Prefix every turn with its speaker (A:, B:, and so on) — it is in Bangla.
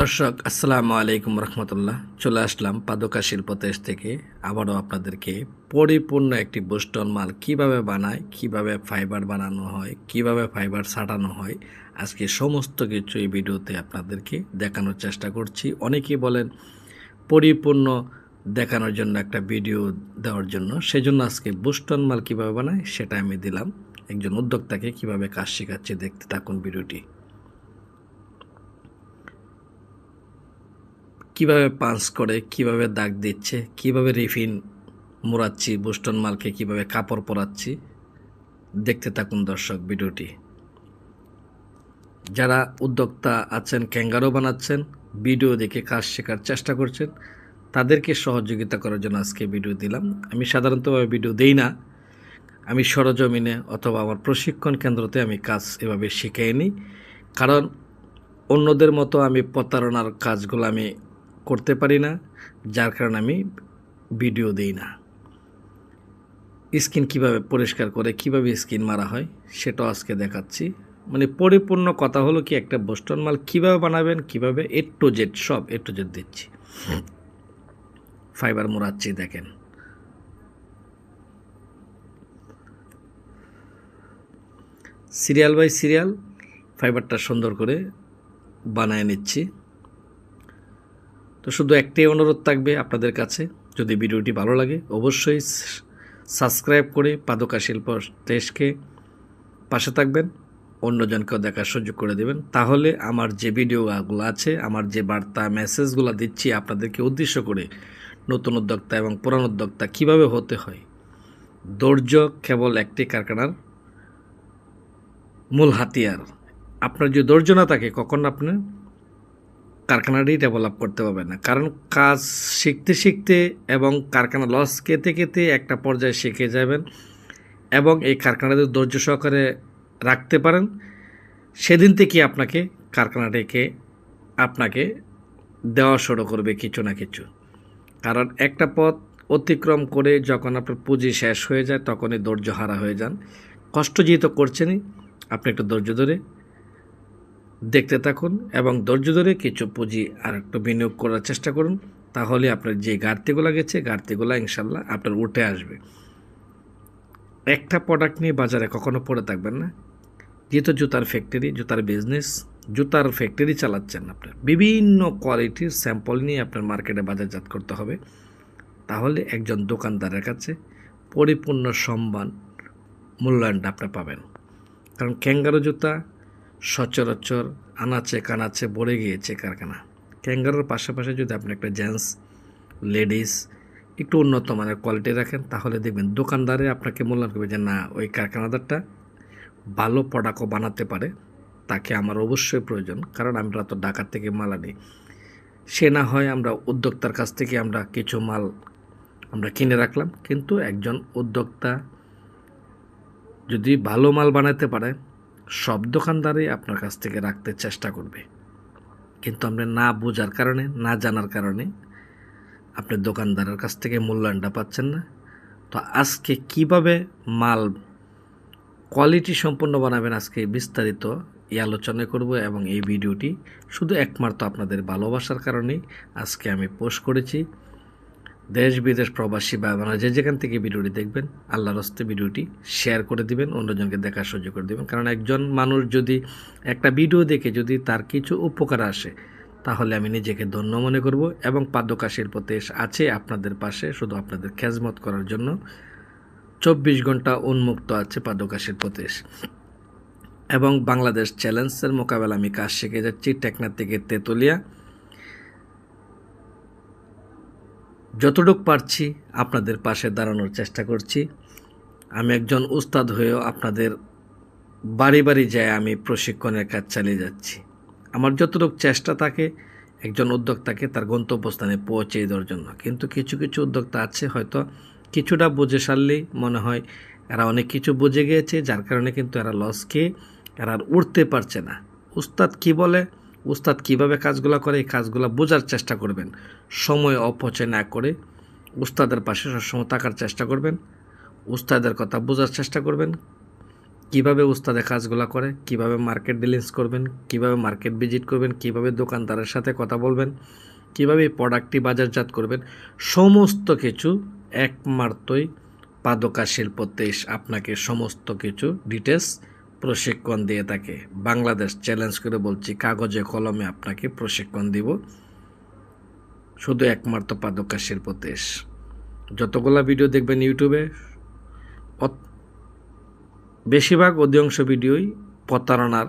A: দর্শক, আসসালামু আলাইকুম রহমতুল্লাহ। চলে আসলাম পাদুকা শিল্পতেশ থেকে। আবারও আপনাদেরকে পরিপূর্ণ একটি বোস্টন মাল কীভাবে বানায়, কীভাবে ফাইবার বানানো হয়, কীভাবে ফাইবার ছাটানো হয়, আজকে সমস্ত কিছু এই ভিডিওতে আপনাদেরকে দেখানোর চেষ্টা করছি। অনেকেই বলেন, পরিপূর্ণ দেখানোর জন্য একটা ভিডিও দেওয়ার জন্য। সেজন্য আজকে বোস্টন মাল কীভাবে বানায়, সেটা আমি দিলাম। একজন উদ্যোক্তাকে কীভাবে কাজ শেখাচ্ছে, দেখতে থাকুন ভিডিওটি। কীভাবে পাঞ্চ করে, কীভাবে দাগ দিচ্ছে, কীভাবে রিফিন মোড়াচ্ছি, বোস্টন মালকে কীভাবে কাপড় পরাচ্ছি, দেখতে থাকুন দর্শক ভিডিওটি। যারা উদ্যোক্তা আছেন, ক্যাঙ্গারো বানাচ্ছেন, ভিডিও দেখে কাজ শেখার চেষ্টা করছেন, তাদেরকে সহযোগিতা করার জন্য আজকে ভিডিও দিলাম। আমি সাধারণতভাবে ভিডিও দেই না। আমি সরজমিনে অথবা আমার প্রশিক্ষণ কেন্দ্রতে আমি কাজ এভাবে শিখিয়ে নিই। কারণ অন্যদের মতো আমি প্রতারণার কাজগুলো আমি করতে পারি না, যার কারণে আমি ভিডিও দিই না। স্কিন কীভাবে পরিষ্কার করে, কীভাবে স্কিন মারা হয় সেটাও আজকে দেখাচ্ছি। মানে পরিপূর্ণ কথা হলো কি, একটা বোস্টন মাল কীভাবে বানাবেন, কীভাবে এ টু জেড সব এ টু জেড দিচ্ছি। ফাইবার মোড়াচ্ছি, দেখেন। সিরিয়াল বাই সিরিয়াল, ফাইবারটা সুন্দর করে বানায় নিচ্ছি। তো শুধু একটাই অনুরোধ থাকবে আপনাদের কাছে, যদি ভিডিওটি ভালো লাগে অবশ্যই সাবস্ক্রাইব করে পাদকা শিল্প দেশকে পাশে থাকবেন, অন্যজনকেও দেখার সুযোগ করে দেবেন। তাহলে আমার যে ভিডিওগুলো আছে, আমার যে বার্তা, মেসেজগুলো দিচ্ছি, আপনাদেরকে উদ্দেশ্য করে নতুন উদ্যোক্তা এবং পুরান উদ্যোক্তা কীভাবে হতে হয়, ধৈর্য কেবল একটি কারখানার মূল হাতিয়ার। আপনার যে ধৈর্য না থাকে, কখন আপনি কারখানাটি ডেভেলপ করতে পারবে না। কারণ কাজ শিখতে শিখতে এবং কারখানা লস খেতে খেতে একটা পর্যায়ে শিখে যাবেন এবং এই কারখানাতে ধৈর্য সহকারে রাখতে পারেন। সেদিন থেকে আপনাকে কারখানাটিকে আপনাকে দেওয়া শুরু করবে কিছু না কিছু। কারণ একটা পথ অতিক্রম করে যখন আপনার পুঁজি শেষ হয়ে যায়, তখনই ধৈর্য হারা হয়ে যান। কষ্ট যেহেতু করছেনই, আপনি একটু ধৈর্য ধরে দেখতে থাকুন এবং ধৈর্য ধরে কিছু পুঁজি আর একটু বিনিয়োগ করার চেষ্টা করুন, তাহলে আপনার যে ঘাটতিগুলো গেছে, ঘাটতিগুলো ইনশাল্লাহ আপনার উঠে আসবে। একটা প্রোডাক্ট নিয়ে বাজারে কখনো পড়ে থাকবেন না। যেহেতু জুতার ফ্যাক্টরি জুতার বিজনেস জুতার ফ্যাক্টরি চালাচ্ছেন আপনার বিভিন্ন কোয়ালিটির স্যাম্পল নিয়ে আপনার মার্কেটে বাজারজাত করতে হবে। তাহলে একজন দোকানদারের কাছে পরিপূর্ণ সম্মান, মূল্যায়নটা আপনি পাবেন। কারণ ক্যাঙ্গারো জুতা সচরাচর আনাচে কানাচে ভরে গিয়েছে কারখানা। ক্যাঙ্গারোর পাশাপাশি যদি আপনি একটা জেন্টস, লেডিস একটু উন্নত মানের কোয়ালিটি রাখেন, তাহলে দেখবেন দোকানদারে আপনাকে মূল্যায়ন করবে যে, না, ওই কারখানাদারটা ভালো প্রোডাক্টও বানাতে পারে, তাকে আমার অবশ্যই প্রয়োজন, কারণ আমরা তো ঢাকার থেকে মাল আনি। সে না হয় আমরা উদ্যোক্তার কাছ থেকে আমরা কিছু মাল আমরা কিনে রাখলাম। কিন্তু একজন উদ্যোক্তা যদি ভালো মাল বানাতে পারে সব দোকানদারই আপনার কাছ থেকে রাখতে চেষ্টা করবে। কিন্তু আমরা না বোঝার কারণে, না জানার কারণে আপনি দোকানদারের কাছ থেকে মূল্যায়নটা পাচ্ছেন না। তো আজকে কীভাবে মাল কোয়ালিটি সম্পন্ন বানাবেন আজকে বিস্তারিত এই আলোচনা করব এবং এই ভিডিওটি শুধু একমাত্র আপনাদের ভালোবাসার কারণেই আজকে আমি পোস্ট করেছি। দেশ বিদেশ প্রবাসী বা আপনারা যে যেখান থেকে ভিডিওটি দেখবেন, আল্লাহর হস্তে ভিডিওটি শেয়ার করে দিবেন, অন্যজনকে দেখার সুযোগ করে দেবেন। কারণ একজন মানুষ যদি একটা ভিডিও দেখে যদি তার কিছু উপকার আসে, তাহলে আমি নিজেকে ধন্য মনে করব এবং পাদ্যকা শিল্পতেশ আছে আপনাদের পাশে, শুধু আপনাদের খেজমত করার জন্য। চব্বিশ ঘণ্টা উন্মুক্ত আছে পাদ্যকা শিল্পতেশ এবং বাংলাদেশ চ্যালেঞ্জের মোকাবেলা আমি কাজ শিখে যাচ্ছি টেকনার থেকে তেতুলিয়া। যতটুক পারছি আপনাদের পাশে দাঁড়ানোর চেষ্টা করছি। আমি একজন উস্তাদ হয়েও আপনাদের বাড়ি বাড়ি যায় আমি প্রশিক্ষণের কাজ চালিয়ে যাচ্ছি। আমার যতটুক চেষ্টা থাকে, একজন উদ্যোক্তাকে তার গন্তব্যস্থানে পৌঁছে দেওয়ার জন্য। কিন্তু কিছু কিছু উদ্যোক্তা আছে হয়তো কিছুটা বুঝে সারলেই মনে হয় এরা অনেক কিছু বুঝে গিয়েছে, যার কারণে কিন্তু এরা লস খেয়ে এরা আর উঠতে পারছে না। উস্তাদ কি বলে? উস্তাদ কীভাবে কাজগুলো করে, এই কাজগুলো বোঝার চেষ্টা করবেন। সময় অপচয় না করে উস্তাদের পাশে সবসময় থাকার চেষ্টা করবেন। উস্তাদের কথা বোঝার চেষ্টা করবেন। কীভাবে উস্তাদে কাজগুলো করে, কীভাবে মার্কেট ডিলিংস করবেন, কীভাবে মার্কেট ভিজিট করবেন, কীভাবে দোকানদারের সাথে কথা বলবেন, কীভাবে প্রোডাক্টটি বাজারজাত করবেন, সমস্ত কিছু একমাত্রই পাদকা শিল্প দেশ আপনাকে সমস্ত কিছু ডিটেলস প্রশিক্ষণ দিয়ে থাকে। বাংলাদেশ চ্যালেঞ্জ করে বলছি, কাগজে কলমে আপনাকে প্রশিক্ষণ দিব। শুধু একমাত্র পাদকা শিল্প দেশ যতগুলো ভিডিও দেখবেন ইউটিউবে বেশিরভাগ অধিকাংশ ভিডিওই প্রতারণার